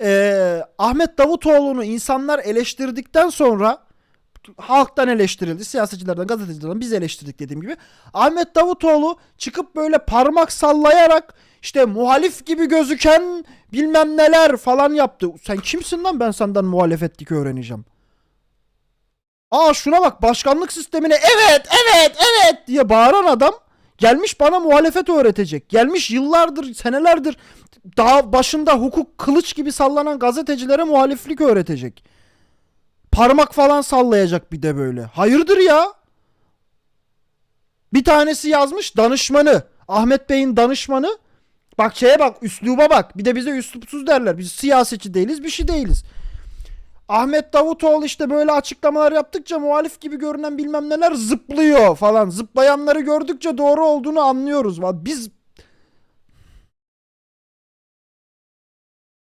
Ee, Ahmet Davutoğlu'nu insanlar eleştirdikten sonra halktan eleştirildi. Siyasetçilerden, gazetecilerden biz eleştirdik dediğim gibi. Ahmet Davutoğlu çıkıp böyle parmak sallayarak işte muhalif gibi gözüken bilmem neler falan yaptı. Sen kimsin lan ben senden muhalefetlik öğreneceğim. Aa şuna bak başkanlık sistemine evet evet evet diye bağıran adam gelmiş bana muhalefet öğretecek. Gelmiş yıllardır senelerdir daha başında hukuk kılıç gibi sallanan gazetecilere muhaliflik öğretecek. Parmak falan sallayacak bir de böyle. Hayırdır ya? Bir tanesi yazmış danışmanı. Ahmet Bey'in danışmanı. Bak şeye bak üsluba bak. Bir de bize üslupsuz derler. Biz siyasetçi değiliz bir şey değiliz. Ahmet Davutoğlu işte böyle açıklamalar yaptıkça muhalif gibi görünen bilmem neler zıplıyor falan. Zıplayanları gördükçe doğru olduğunu anlıyoruz. Biz